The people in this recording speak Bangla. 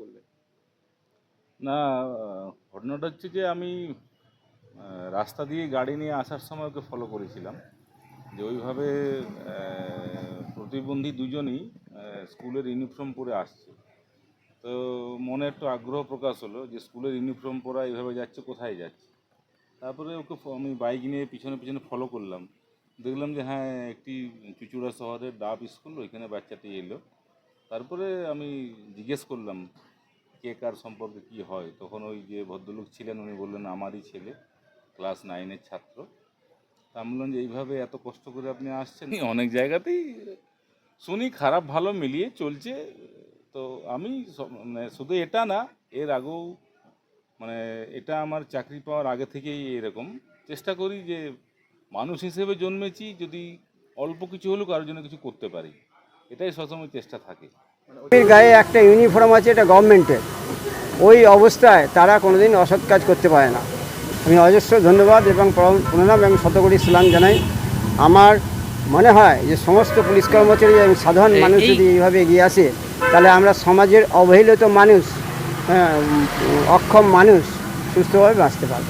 বলবেন? না, ঘটনাটা হচ্ছে যে আমি রাস্তা দিয়ে গাড়ি নিয়ে আসার সময় ওকে ফলো করেছিলাম। যে ওইভাবে প্রতিবন্ধী দুজনই স্কুলের ইউনিফর্ম পরে আসছে। তো মনে একটু আগ্রহ প্রকাশ হলো যে স্কুলের ইউনিফর্ম পরা এইভাবে যাচ্ছে, কোথায় যাচ্ছে? তারপরে ওকে আমি বাইক নিয়ে পিছনে পিছনে ফলো করলাম। দেখলাম যে হ্যাঁ একটি চুচুড়া শহরের ডাব স্কুল ওইখানে বাচ্চাটি এলো। তারপরে আমি জিজ্ঞেস করলাম কে কার সম্পর্কে কি হয়? তখন ওই যে ভদ্রলোক ছিলেন, উনি বললেন, আমারই ছেলে ক্লাস নাইনের ছাত্র। তা আমি বললাম যে, এইভাবে এত কষ্ট করে আপনি আসছেন? অনেক জায়গাতেই শুনি খারাপ, ভালো, মিলিয়ে চলছে। তো আমি মানে শুধু এটা না, এর আগেও মানে এটা আমার চাকরি পাওয়ার আগে থেকেই এরকম। চেষ্টা করি যে, মানুষ হিসেবে জন্মেছি, যদি অল্প কিছু হলেও কারোর জন্য কিছু করতে পারি। এটাই সবসময় চেষ্টা থাকে। গায়ে একটা ইউনিফর্ম আছে এটা গভর্নমেন্টের ওই অবস্থায় তারা কোনোদিন অসৎ কাজ করতে পারে না। আমি অজস্র ধন্যবাদ এবং প্রণ- প্রণাম এবং শতকোটি সালাম জানাই। আমার মনে হয় যে সমস্ত পুলিশ কর্মচারী এবং সাধারণ মানুষ যদি এইভাবে এগিয়ে আসে তাহলে আমরা সমাজের অবহেলিত মানুষ হ্যাঁ, অক্ষম মানুষ সুস্থভাবে বাঁচতে পারব।